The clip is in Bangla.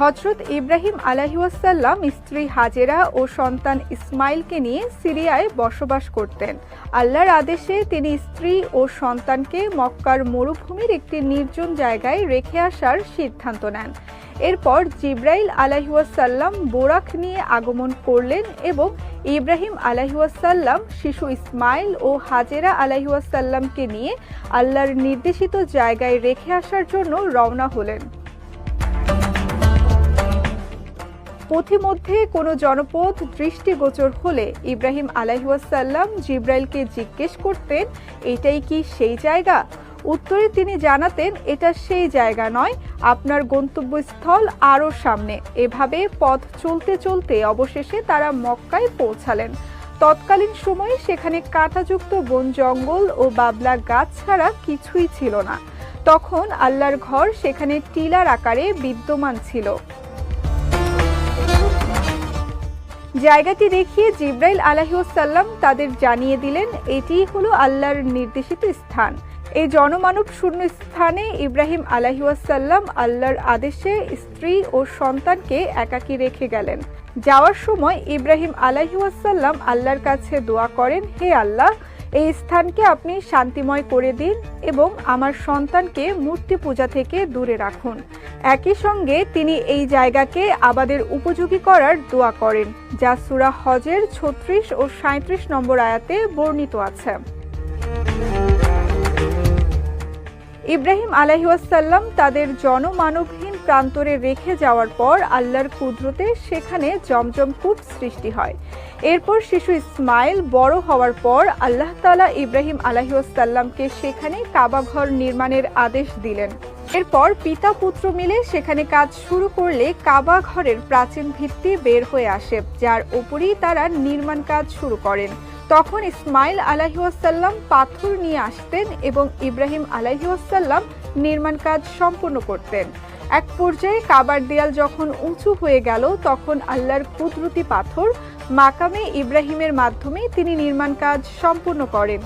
হজরত ইব্রাহিম আলাহিউসাল্লাম স্ত্রী হাজেরা ও সন্তান ইসমাইলকে নিয়ে সিরিয়ায় বসবাস করতেন। আল্লাহর আদেশে তিনি স্ত্রী ও সন্তানকে মক্কার মরুভূমির একটি নির্জন জায়গায় রেখে আসার সিদ্ধান্ত নেন। এরপর জিব্রাইল আলাহিউসাল্লাম বোরাক নিয়ে আগমন করলেন এবং ইব্রাহিম আলাহিউসাল্লাম শিশু ইসমাইল ও হাজেরা আলাহিউসাল্লামকে নিয়ে আল্লাহর নির্দেশিত জায়গায় রেখে আসার জন্য রওনা হলেন। পথিমধ্যে কোনো জনপদ দৃষ্টিগোচর হলে ইব্রাহিম আলাইহাসাল্লাম জিব্রাইলকে জিজ্ঞেস করতেন, এটাই কি সেই জায়গা? উত্তরে তিনি জানাতেন, এটা সেই জায়গা নয়, আপনার গন্তব্যস্থল আরও সামনে। এভাবে পথ চলতে চলতে অবশেষে তারা মক্কায় পৌঁছালেন। তৎকালীন সময়ে সেখানে কাঁটাযুক্ত বন জঙ্গল ও বাবলা গাছ ছাড়া কিছুই ছিল না। তখন আল্লাহর ঘর সেখানে টিলার আকারে বিদ্যমান ছিল। জায়গাটি দেখিয়ে জিব্রাইল আলাহিউসাল্লাম তাদের জানিয়ে দিলেন এটিই হলো আল্লাহর নির্দেশিত স্থান। এই জনমানব শূন্য স্থানে ইব্রাহিম আলাহিউসাল্লাম আল্লাহর আদেশে স্ত্রী ও সন্তানকে একাকী রেখে গেলেন। যাওয়ার সময় ইব্রাহিম আলাহিউসাল্লাম আল্লাহর কাছে দোয়া করেন, হে আল্লাহ এই স্থানকে আপনি শান্তিময় করে দিন এবং আমার সন্তানকে মূর্তি পূজা থেকে দূরে রাখুন। একই সঙ্গে তিনি এই জায়গাকে আবাদের উপযোগী করার দোয়া করেন, যা সুরা হজের ছত্রিশ ও সাঁত্রিশ নম্বর আয়াতে বর্ণিত আছে। ইব্রাহিম আলাহিউসাল্লাম তাদের জনমানবহীন প্রান্তরে রেখে যাওয়ার পর আল্লাহর কুদরতে সেখানে জমজম কূপ সৃষ্টি হয়। এরপর শিশু ইসমাইল বড় হওয়ার পর আল্লাহ তালা ইব্রাহিম আলাহিউসাল্লামকে সেখানে কাবাঘর নির্মাণের আদেশ দিলেন। এরপর পিতা পুত্র মিলে সেখানে কাজ শুরু করলে কাবা ঘরের প্রাচীন ভিত্তি বের হয়ে আসে, যার উপরেই তারা নির্মাণ কাজ শুরু করেন। তখন ইসমাইল আলাহিউসাল্লাম পাথর নিয়ে আসতেন এবং ইব্রাহিম আলাহিউসাল্লাম নির্মাণ কাজ সম্পূর্ণ করতেন। এক পর্যায়ে কাবার দেয়াল যখন উঁচু হয়ে গেল, তখন আল্লাহর কুদরতি পাথর মাকামে ইব্রাহিমের মাধ্যমে তিনি নির্মাণ কাজ সম্পূর্ণ করেন।